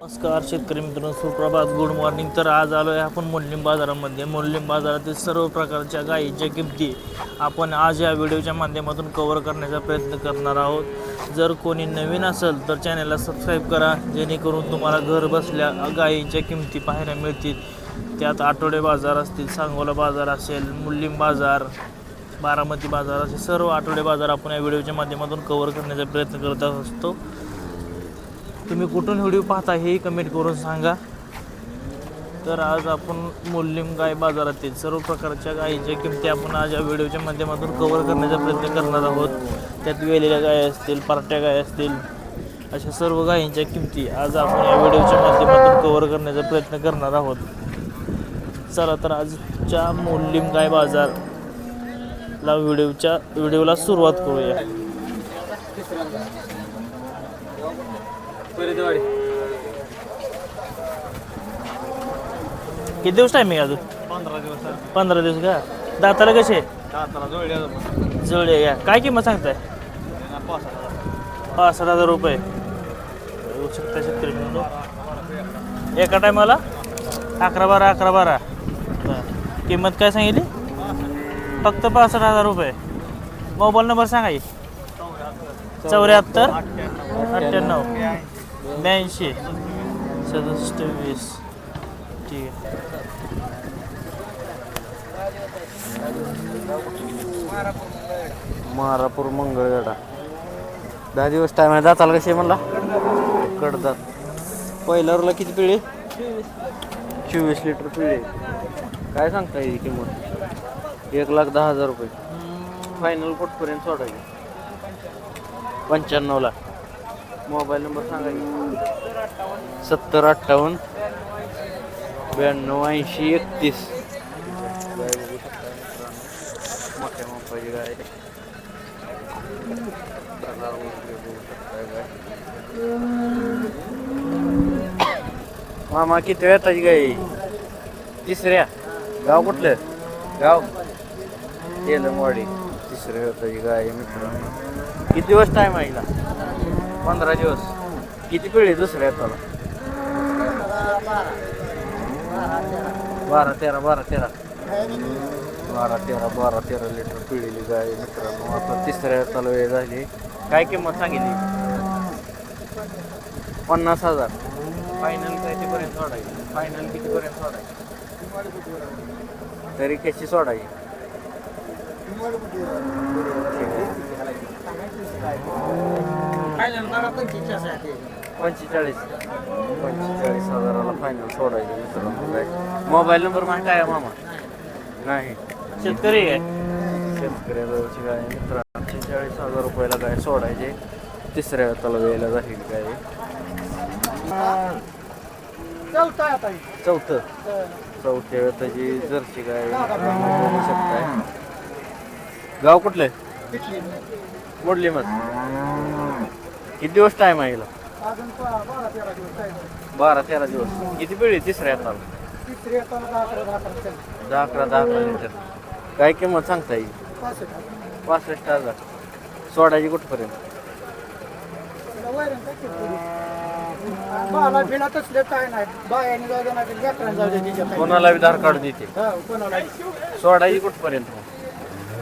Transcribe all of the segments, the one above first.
नमस्कार शेतकरी मित्रांनो सुप्रभात. गुड मॉर्निंग तर आज आलो आहे आपण मोडलिम बाजारामध्ये. मोडलिम बाजारातील सर्व प्रकारच्या गायीच्या किमती आपण आज या व्हिडिओच्या माध्यमातून कव्हर करण्याचा प्रयत्न करणार आहोत. जर कोणी नवीन असेल तर चॅनलला सबस्क्राईब करा जेणेकरून तुम्हाला घर बसल्या गायींच्या किमती पाहायला मिळतील. त्यात आठवडे बाजार असतील सांगोला बाजार असेल मुल्लिम बाजार बारामती बाजार असे सर्व आठवडे बाजार आपण या व्हिडिओच्या माध्यमातून कव्हर करण्याचा प्रयत्न करत असतो. तुम्ही कुठून व्हिडिओ पाहता हेही कमेंट करून सांगा. तर आज आपण मूल्यम गाय बाजारातील सर्व प्रकारच्या गायीच्या किमती आपण आज या व्हिडिओच्या माध्यमातून कव्हर करण्याचा प्रयत्न करणार आहोत. त्यात वेलेल्या गाय असतील पार्ट्या गाय असतील अशा सर्व गायींच्या किमती आज आपण या व्हिडिओच्या माध्यमातून कव्हर करण्याचा प्रयत्न करणार आहोत. चला तर आजच्या मूल्यम गाय बाजारला व्हिडिओच्या व्हिडिओला सुरुवात करूया. किती दिवस टायमिंग अजून? पंधरा दिवस पंधरा दिवस का? दाताला कसे? दाताला जुळले या काय किंमत सांगताय? पाच साठ हजार रुपये. येऊ शकता शेतकरी मित्रांनो. एका टायमाला? अकरा बारा अकरा बारा. बरं. किंमत काय सांगितली? फक्त पासष्ट हजार रुपये. मोबाईल नंबर सांगा की. चौऱ्याहत्तर. अठ्ठ्याण्णव. ब्याऐंशी. सदुसष्ट वीस ठीक आहे. मारापूर मंगळवेढा. दहा दिवस टाइम आहे. दाताला कसे म्हणला? कडदात पहिल्यावरला किती पिळे? चोवीस लिटर पिळे. काय सांगता येईल किंमत? एक लाख दहा हजार रुपये. फायनल कुठपर्यंत सोडायची? पंच्याण्णवला. मोबाईल नंबर सांगा सत्तर अठ्ठावन्न ब्याण्णव ऐंशी एकतीस. मोठ्या मोबाईल गाय मामा किती वेळाची गाय तिसऱ्या. गाव कुठलं? गाव. तेलंगवाडी तिसऱ्या वेळाची गाय मित्र मित्रांनो. किती दिवस टाईम आहे पंधरा दिवस. किती पिढी दुसऱ्या येताला बारा तेरा बारा तेरा. बारा तेरा बारा तेरा लिटर पिढीली गाय मित्रांनो. आता तिसऱ्या चालू वेळ झाली. काय किंमत सांगितली? पन्नास हजार. फायनल कितीपर्यंत सोडायची? फायनल कितीपर्यंत सोडायची? तरी कशी सोडायची? पंचेचाळीस. पंचेचाळीस हजाराला फायनल सोडायचं मित्रांनो. काय मोबाईल नंबर माहिती आहे मामा? नाही. शेतकरी आहे. शेतकऱ्याजवळची गाय मित्र पंचेचाळीस हजार रुपयाला गाय सोडायचे. तिसऱ्या तला वेळेला जाईल गाय चौथं चौथ्या वेताची जर्सी गाय बघू शकताय. गाव कुठलं मोडली मग किती दिवस टाइम आहे हिला? बारा तेरा दिवस किती पिढी तिसऱ्या हाताला? दहा अकरा दहा अकरा लिटर. काय किंमत सांगता येईल पासष्ट हजार. सोडायची कुठपर्यंत? मला बिना तसले काय नाही. बायाने जाऊ दे नाही लेकरांना जाऊ दे तिच्या काही. कोणाला बी धार कार्ड देते. हा, कोणाला सोडायची कुठपर्यंत.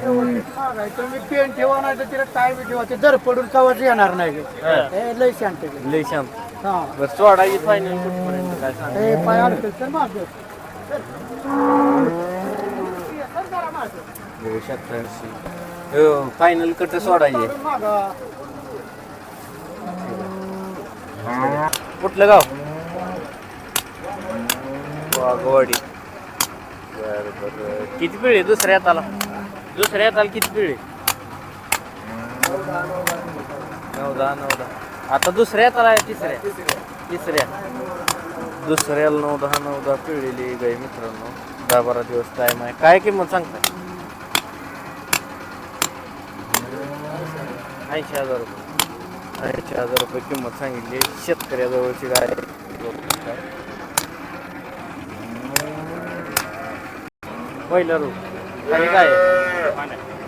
तुम्ही पेन ठेवा नाही तर तिला काय बी ठेवा ते दर पडून कवच येणार नाही हा. हे लय शांत आहे. लय शांत. हा. बरं सोडायची फायनल कुठपर्यंत काय सांग? हे पाय अडकल तर फायनल कट सोडायची मागा. कुठलं गाव? वाघवाडी. बर बर. किती पिढी दुसऱ्या हाताला? दुसऱ्या हाताला किती पिळे नऊ दहा नऊ दहा आता दुसऱ्या हाताला आहे तिसऱ्या. तिसऱ्या. दुसऱ्याला नऊ दहा नऊ दहा पिळलेली गाई मित्रांनो. दहा बारा दिवस टाईम आहे. काय किंमत सांगताय? ऐंशी हजार रुपये. ऐंशी हजार रुपये किंमत सांगितली शेतकऱ्याजवळची गाय पहिला काय? आणि काय?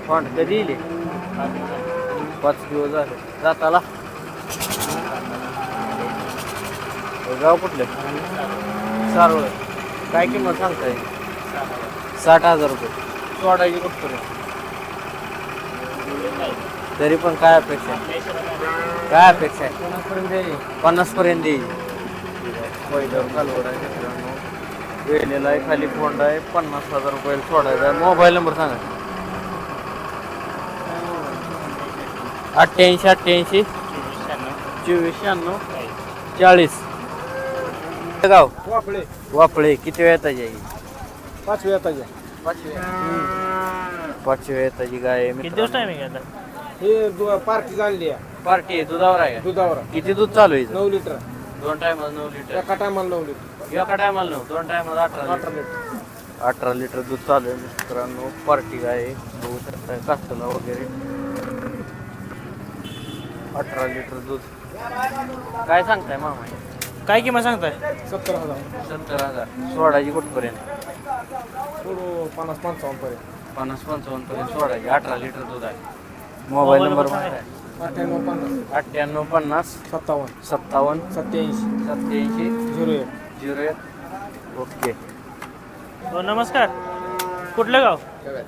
फंड कधी येईल पाच दिवस झाले. जाताला. गाव कुठलं? सारवळ. काय किंमत सांगताय? साठ हजार रुपये. सोडायची कुठपर्यंत? तरी पण काय अपेक्षा आहे? काय अपेक्षा आहे? पन्नास पर्यंत देईल पहिल्यावर कालवड आहे. वेलेला आहे खाली फोंड आहे पन्नास हजार रुपये सोडायचा आहे. मोबाईल नंबर सांगा. अठ्ठ्याऐंशी अठ्ठ्याऐंशी. चोवीस शहाण्णव. चाळीस. गाव? वापळे वापळे किती वेळ येताची आहे पाच वेळा पाहिजे पाचवी पाचवी येताची गाय किती दिवस. टायमिंग आहे हे पार्टी आणली आहे. पार्टी आहे दुधावर आहे? दुधावर. किती दूध चालू आहे? नऊ लिटर. दोन टायमाला नऊ लिटर. एका टायमाला नऊ लिटर. एका टायमाला दोन टायमाला अठरा लिटर अठरा लिटर दूध चालू आहे मित्रांनो. पार्टी गाय आहे. बघू शकता कास्तला वगैरे. अठरा लिटर दूध. काय सांगताय मामा? काय किंमत सांगताय? सत्तर हजार. सत्तर हजार. सोडायची कुठपर्यंत? पन्नास पंचावन्न पर्यंत. पन्नास पंचावन्न पर्यंत सोडायची अठरा लिटर दूध आहे. Mobile number? अठ्ठ्याण्णव पन्नास. अठ्ठ्याण्णव पन्नास. सत्तावन्न. सत्तावन्न. सत्याऐंशी सत्याऐंशी झिरो एक. Zero okay. हो नमस्कार. कुठलं गाव? कवे.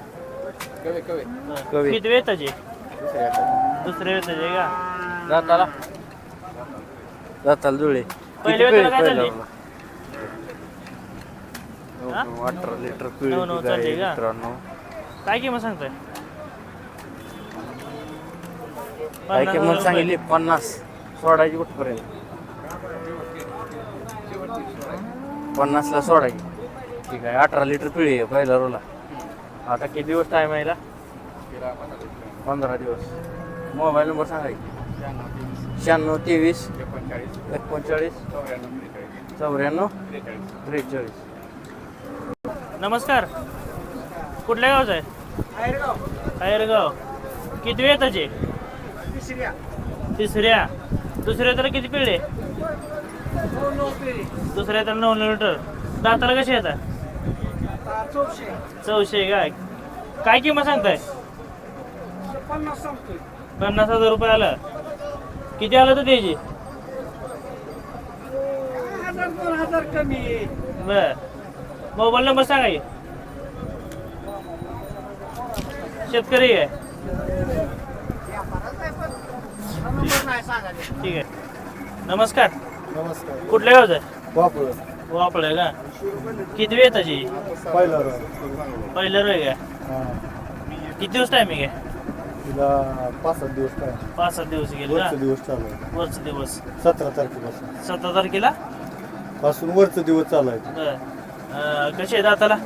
कवे कवे. कवी. किती वेळ त्याचे दुसऱ्या दुसरे वेळ त्याचे का? जाताला. जाताला जुळे पहिले काय झाली? अठरा लिटर? मित्रांनो. काय किंमत सांगताय? काय पन्नास किंमत सांगितली पन्नास. सोडायची कुठपर्यंत? पन्नासला सोडायची ठीक आहे अठरा लिटर पिळी आहे पहिला रोला आता किती दिवस टाईम आहे? पंधरा दिवस. मोबाईल नंबर सांगायची शहाण्णव तेवीस. एकोणचाळीस. चौऱ्याण्णव. त्रेचाळीस. नमस्कार. कुठल्या गावचं आहे? आयरगाव. किती वेळ त्याचे तिसऱ्या. दुसऱ्या तर किती पिढे दुसऱ्या तर नऊ लिटर दाताला कसे येतात चौशे काय काय किंमत सांगताय? पन्नास हजार रुपये आला. किती आलं तर त्याची? बर. मोबाईल नंबर सांगा शेतकरी आहे. ठीक आहे. नमस्कार. नमस्कार. कुठल्या गावचं आहे? वापरू वापळ का? किती वेळ त्याची पहिला पहिलं रोय का? किती दिवस टायमिंग आहे तिला पाच सात दिवस काय पाच सात दिवस गेले का दिवस चालू आहे वरचा दिवस. सतरा तारखेपासून. सतरा तारखेला? पासून वरचं दिवस चालू आहे बर. अं, कशी आहे दाताला?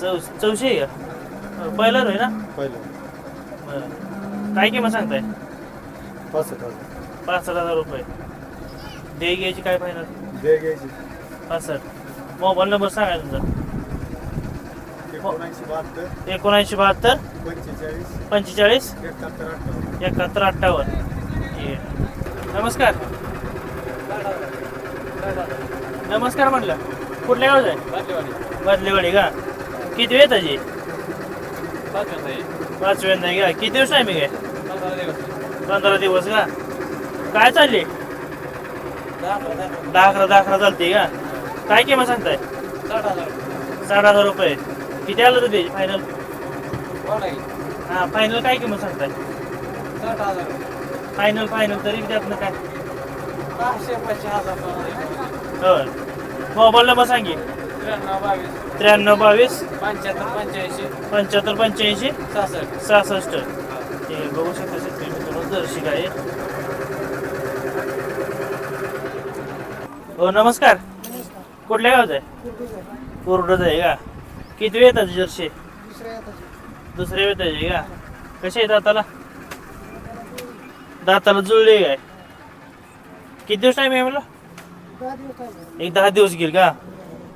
चौ चौशे आहे का? पहिलं रोय ना? पहिलं. बरं. काय किंमत सांगताय? पासष्ट हजार. पाच हजार रुपये. दे घ्यायची काय फायनल? दे घ्यायची. पासष्ट मोबाईल नंबर सांगा तुमचा. एकोणऐंशी बहात्तर एकोणऐंशी बहात्तर पंचेचाळीस पंचेचाळीस एकाहत्तर अठ्ठावन्न. एकाहत्तर अठ्ठावन्न. ठीक आहे नमस्कार. नमस्कार म्हटलं. कुठल्या गावचं आहे? बदलेवाडी. का? किती वेळ त्याची पाचव्यांदा आहे. का? किती दिवस टायमिंग आहे? पंधरा दिवस. का? काय चालले दहा अकरा दहा अकरा चालते का? काय किंमत सांगताय? साठ हजार रुपये. किती आलं तर त्याची फायनल हा फायनल काय किंमत सांगताय? फायनल फायनल तरी त्यातनं काय? मोबाईल नंबर सांगे त्र्याण्णव बावीस. पंच्याहत्तर पंच्याऐंशी. पंच्याहत्तर पंच्याऐंशी सहासष्ट सहासष्ट हे बघू शकता शेतकरी मित्रांनो दर्शिक आहे हो नमस्कार. कुठल्या गावचं आहे? कोरडच आहे का? किती वेळ येतात जर्शी दुसऱ्या वेळ आहे का? कसे आहे दाताला? दाताला जुळले काय? किती दिवस टाइम आहे मला एक दहा दिवस गेल का?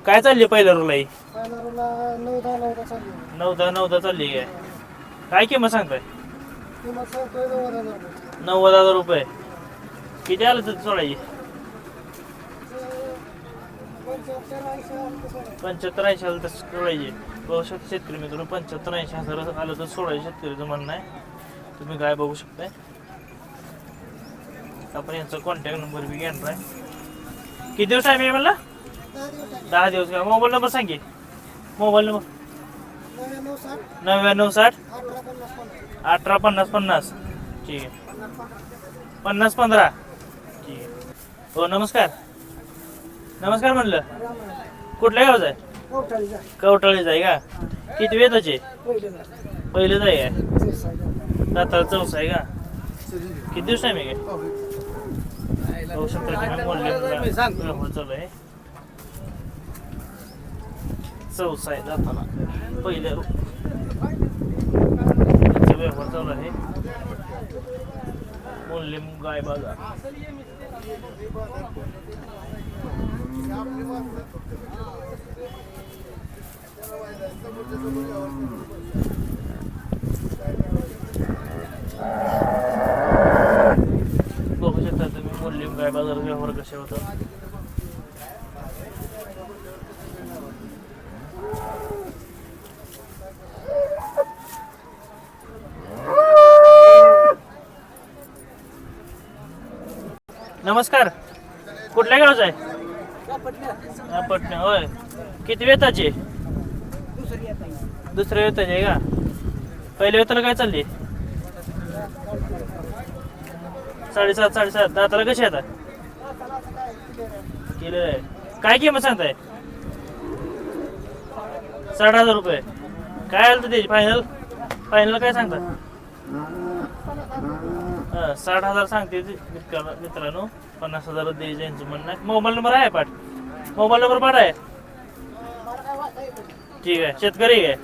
काय चालली पहिल्या रोलाई नऊ दहा नऊ दहा चालली काय? काय किंमत सांगताय? नव्वद हजार रुपये. किती आलं तर सोडायची? पंच्याहत्तर ऐंशी आलं तर सोडायची बघू शकता शेतकरी मित्रांनो पंच्याहत्तर ऐंशी हजार आलं तर सोडायचे शेतकरीचं म्हणणं आहे. तुम्ही काय बघू शकताय? आपण यांचा कॉन्टॅक्ट नंबर बी घेणार आहे. किती दिवस आहे मी म्हणला? दहा दिवस का? मोबाईल नंबर सांगे मोबाईल नंबर नव्याण्णव साठ. अठरा पन्नास पन्नास. ठीक आहे. पन्नास पंधरा. ठीक आहे. हो नमस्कार. नमस्कार म्हणलं. कुठल्या गावचं आहे? कवटाळीच आहे का? किती वेताचे? पहिलेच आहे काय? दाताला चौसा आहे का? किती दिवस आहे काय? होऊ शकतो चालू आहे. चौसा आहे जाताना. पहिल्या व्यवहार चालू आहे. गाय बाजार बघू शकता तुम्ही मोल्लीम गाय कसे नमस्कार. कुठल्या गावचा आहे? पटण्या होय. किती वेताचे? दुसऱ्या वेताचे आहे का? पहिल्या वेताला काय चालली? साडेसात साडेसात. दाताला कशी आता? केलेलं आहे. काय किंमत सांगताय? साठ हजार रुपये. काय आलं त्याची फायनल फायनल काय सांगता साठ हजार सांगते मित्रांनो. पन्नास हजार द्यायचे यांचं म्हणणं. आहे मोबाईल नंबर आहे पाठ. मोबाईल नंबर पाठ आहे. ठीक आहे. शेतकरी आहे.